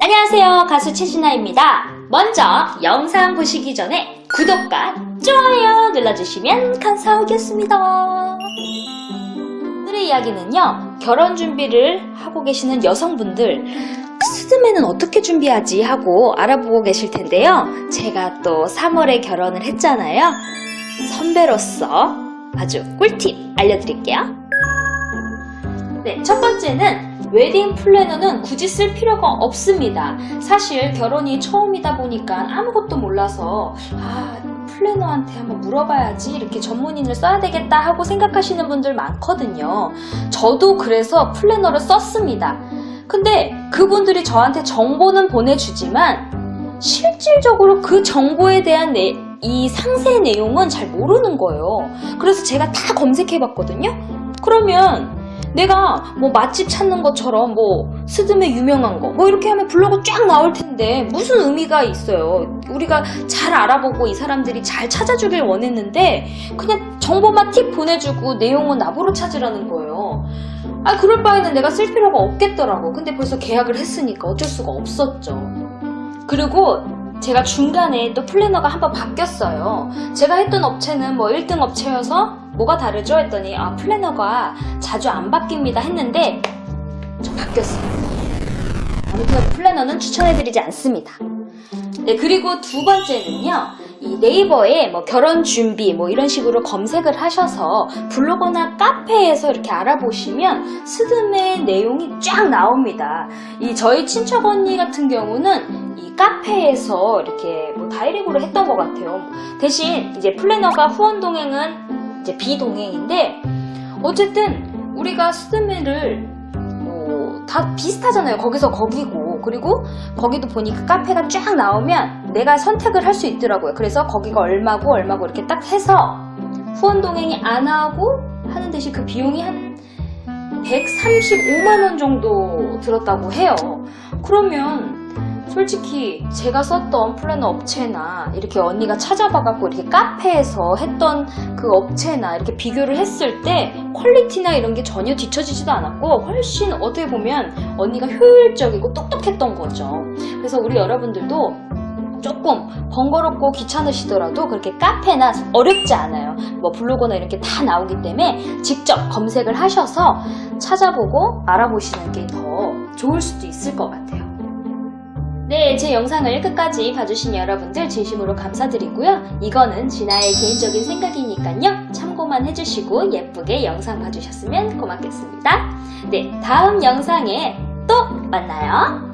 안녕하세요. 가수 최진아입니다. 먼저 영상 보시기 전에 구독과 좋아요 눌러주시면 감사하겠습니다. 오늘의 이야기는요, 결혼 준비를 하고 계시는 여성분들, 스드메는 어떻게 준비하지 하고 알아보고 계실 텐데요. 제가 또 3월에 결혼을 했잖아요. 선배로서 아주 꿀팁 알려드릴게요. 네, 첫 번째는 웨딩 플래너는 굳이 쓸 필요가 없습니다. 사실 결혼이 처음이다 보니까 아무것도 몰라서 아, 플래너한테 한번 물어봐야지 이렇게 전문인을 써야 되겠다 하고 생각하시는 분들 많거든요. 저도 그래서 플래너를 썼습니다. 근데 그분들이 저한테 정보는 보내주지만 실질적으로 그 정보에 대한 내, 이 상세 내용은 잘 모르는 거예요. 그래서 제가 다 검색해 봤거든요. 그러면 내가 뭐 맛집 찾는 것처럼 뭐 스드메 유명한 거 뭐 이렇게 하면 블로그 쫙 나올 텐데 무슨 의미가 있어요. 우리가 잘 알아보고 이 사람들이 잘 찾아주길 원했는데 그냥 정보만 팁 보내주고 내용은 나보러 찾으라는 거예요. 아 그럴 바에는 내가 쓸 필요가 없겠더라고. 근데 벌써 계약을 했으니까 어쩔 수가 없었죠. 그리고 제가 중간에 또 플래너가 한번 바뀌었어요. 제가 했던 업체는 뭐 1등 업체여서 뭐가 다르죠? 했더니 아 플래너가 자주 안 바뀝니다 했는데 저 바뀌었어요. 아무튼 플래너는 추천해드리지 않습니다. 네 그리고 두 번째는요. 이 네이버에 뭐 결혼 준비 뭐 이런 식으로 검색을 하셔서 블로거나 카페에서 이렇게 알아보시면 스드메 내용이 쫙 나옵니다. 이 저희 친척 언니 같은 경우는 이 카페에서 이렇게 뭐 다이렉트로 했던 것 같아요. 대신 이제 플래너가 후원 동행은 이제 비동행인데 어쨌든 우리가 스드메를 뭐 다 비슷하잖아요. 거기서 거기고 그리고 거기도 보니까 카페가 쫙 나오면 내가 선택을 할 수 있더라고요. 그래서 거기가 얼마고 얼마고 이렇게 딱 해서 후원 동행이 안 하고 하는 대신 그 비용이 한 135만 원 정도 들었다고 해요. 그러면 솔직히 제가 썼던 플래너 업체나 이렇게 언니가 찾아봐갖고 이렇게 카페에서 했던 그 업체나 이렇게 비교를 했을 때 퀄리티나 이런 게 전혀 뒤처지지도 않았고 훨씬 어떻게 보면 언니가 효율적이고 똑똑했던 거죠. 그래서 우리 여러분들도 조금 번거롭고 귀찮으시더라도 그렇게 카페나 어렵지 않아요. 뭐 블로그나 이렇게 다 나오기 때문에 직접 검색을 하셔서 찾아보고 알아보시는 게 더 좋을 수도 있을 것 같아요. 네, 제 영상을 끝까지 봐주신 여러분들 진심으로 감사드리고요. 이거는 진아의 개인적인 생각이니까요. 참고만 해주시고 예쁘게 영상 봐주셨으면 고맙겠습니다. 네, 다음 영상에 또 만나요.